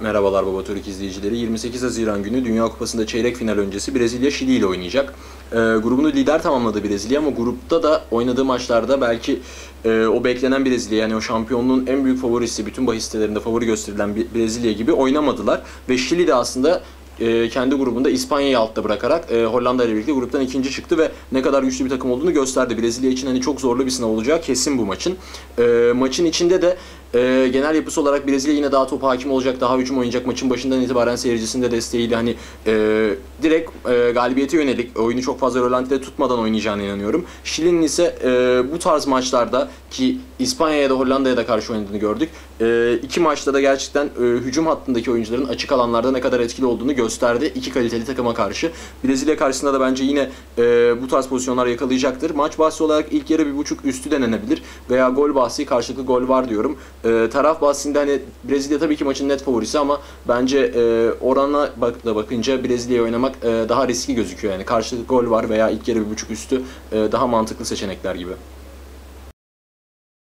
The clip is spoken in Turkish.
Merhabalar Baba Türk izleyicileri. 28 Haziran günü Dünya Kupası'nda çeyrek final öncesi Brezilya Şili ile oynayacak. Ee, grubunu lider tamamladı Brezilya ama grupta da oynadığı maçlarda belki e, o beklenen Brezilya yani o şampiyonluğun en büyük favorisi bütün bahis sitelerinde favori gösterilen Brezilya gibi oynamadılar ve Şili de aslında e, kendi grubunda İspanya'yı altta bırakarak e, Hollanda ile birlikte gruptan ikinci çıktı ve ne kadar güçlü bir takım olduğunu gösterdi. Brezilya için hani çok zorlu bir sınav olacağı kesin bu maçın. E, maçın içinde de e, genel yapısı olarak Brezilya yine daha topa hakim olacak, daha hücum oynayacak. Maçın başından itibaren seyircisinin de desteğiyle hani e, direkt e, galibiyete yönelik oyunu çok fazla rölantide tutmadan oynayacağına inanıyorum. Şili'nin ise e, bu tarz maçlarda ki İspanya'ya da Hollanda'ya da karşı oynadığını gördük. E, iki maçta da gerçekten e, hücum hattındaki oyuncuların açık alanlarda ne kadar etkili olduğunu gösterdi. iki kaliteli takıma karşı. Brezilya karşısında da bence yine e, bu tarz pozisyonlar yakalayacaktır. Maç bahsi olarak ilk yarı bir buçuk üstü denenebilir veya gol bahsi karşılıklı gol var diyorum. E, taraf bahsinde hani Brezilya tabii ki maçın net favorisi ama bence e, orana bak da bakınca Brezilya'ya oynamak e, daha riskli gözüküyor. Yani karşılıklı gol var veya ilk yarı bir buçuk üstü e, daha mantıklı seçenekler gibi.